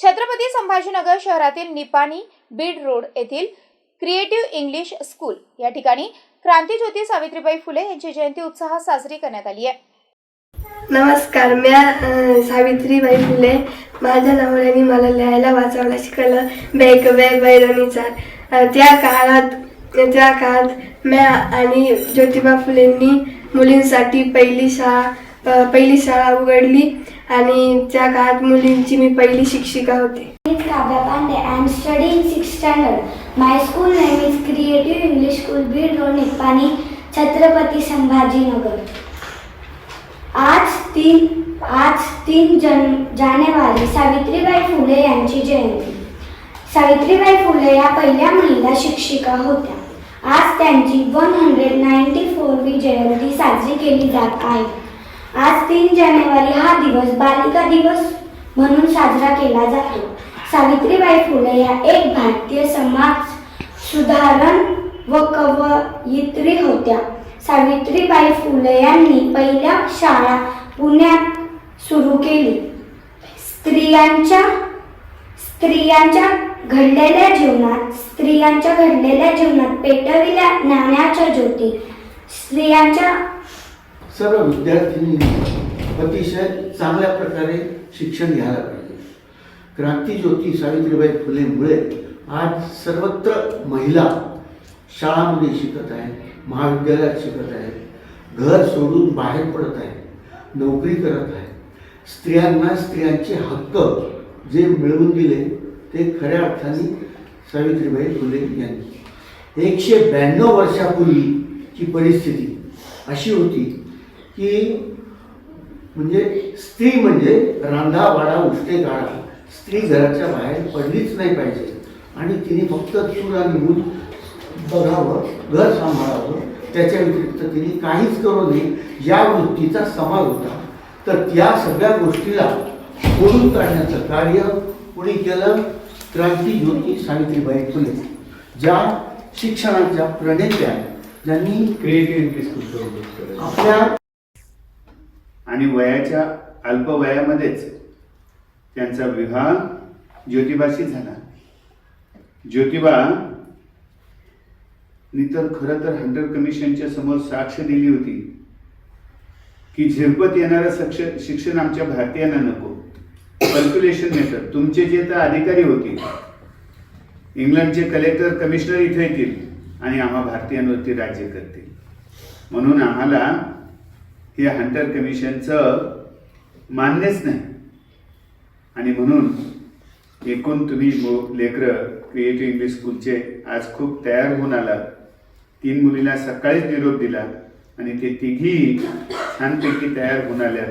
छत्रपती संभाजीनगर शहरातील निपाणी बीड रोड येथील creative English school या ठिकाणी क्रांतीज्योती सावित्रीबाई फुले यांची जयंती उत्साहात साजरी करण्यात आली आहे. नमस्कार मी सावित्रीबाई फुले. माझ्या नवऱ्याने मला लिहायला वाचायला शिकवलं बेक वेग बैरणीचा त्या काळात त्या काळात मी आणि ज्योतिबा फुलेंनी मुलींसाठी पहिली शाळा पहिली शाळा उघडली. आणि त्या काळात मुलींची मी पहिली शिक्षिका होते is Pande Pandey. I am studying 6th standard. My school name is Creative English School, Beed Chhatrapati Sambhajinagar आज तीन आज तीन जन जानेवारी सावित्रीबाई फुले यांची जयंती सावित्रीबाई फुले या पहिल्या महिला शिक्षिका होत्या आज त्यांची वन हंड्रेड नाईन्टी फोरवी जयंती साजरी केली जात आहे आज तीन जानेवारी हा दिवस बालिका दिवस म्हणून साजरा केला जातो. सावित्रीबाई फुले या एक भारतीय समाज सुधारण व कवयित्री होत्या. सावित्रीबाई फुले यांनी पहिल्या शाळा पुण्यात सुरू केली. स्त्रियांच्या स्त्रियांच्या घडलेल्या जीवनात स्त्रियांच्या घडलेल्या जीवनात पेटविल्या ज्ञानाच्या ज्योती स्त्रियांच्या सर्व विद्यार्थिनी अतिशय चांगल्या प्रकारे शिक्षण घ्यायला पाहिजे. क्रांतीज्योती सावित्रीबाई फुलेमुळे आज सर्वत्र महिला शाळामध्ये शिकत आहेत महाविद्यालयात शिकत आहेत घर सोडून बाहेर पडत आहेत नोकरी करत आहेत. स्त्रियांना स्त्रियांचे हक्क जे मिळवून दिले ते खऱ्या अर्थाने सावित्रीबाई फुले यांनी. एकशे ब्याण्णव वर्षापूर्वीची परिस्थिती अशी होती की म्हणजे स्त्री म्हणजे रांधा वाडा उष्टे काढा स्त्री घराच्या बाहेर पडलीच नाही पाहिजे. आणि तिने फक्त चूल आणि मूल बघावं घर सांभाळावं त्याच्या व्यतिरिक्त तिने काहीच करू नये. या वृत्तीचा समाज होता. तर त्या सगळ्या गोष्टीला खोडून काढण्याचं कार्य कुणी केलं? क्रांतीज्योती सावित्रीबाई फुले ज्या शिक्षणाच्या प्रणेत्या ज्यांनी क्रिएटिव्ह स्कूल आपल्या आणि वयाच्या अल्पवयामध्येच त्यांचा विवाह ज्योतिबाशी झाला. ज्योतिबा नी तर खरं तर हंटर कमिशनच्या समोर साक्ष दिली होती की झिरपत येणारं सक्ष शिक्षण आमच्या भारतीयांना नको. कॅल्क्युलेशन मेथड तुमचे जे तर अधिकारी होतील इंग्लंडचे कलेक्टर कमिशनर इथे येतील आणि आम्हा भारतीयांवरती राज्य करतील. म्हणून आम्हाला हे हंटर कमिशनचं मान्यच नाही. आणि म्हणून एकूण तुम्ही लेकरं क्रिएटिव्ह इंग्लिश स्कूलचे आज खूप तयार होऊन आला तीन मुलीला सकाळीच निरोप दिला आणि ते तिघी छानपैकी तयार होऊन आल्या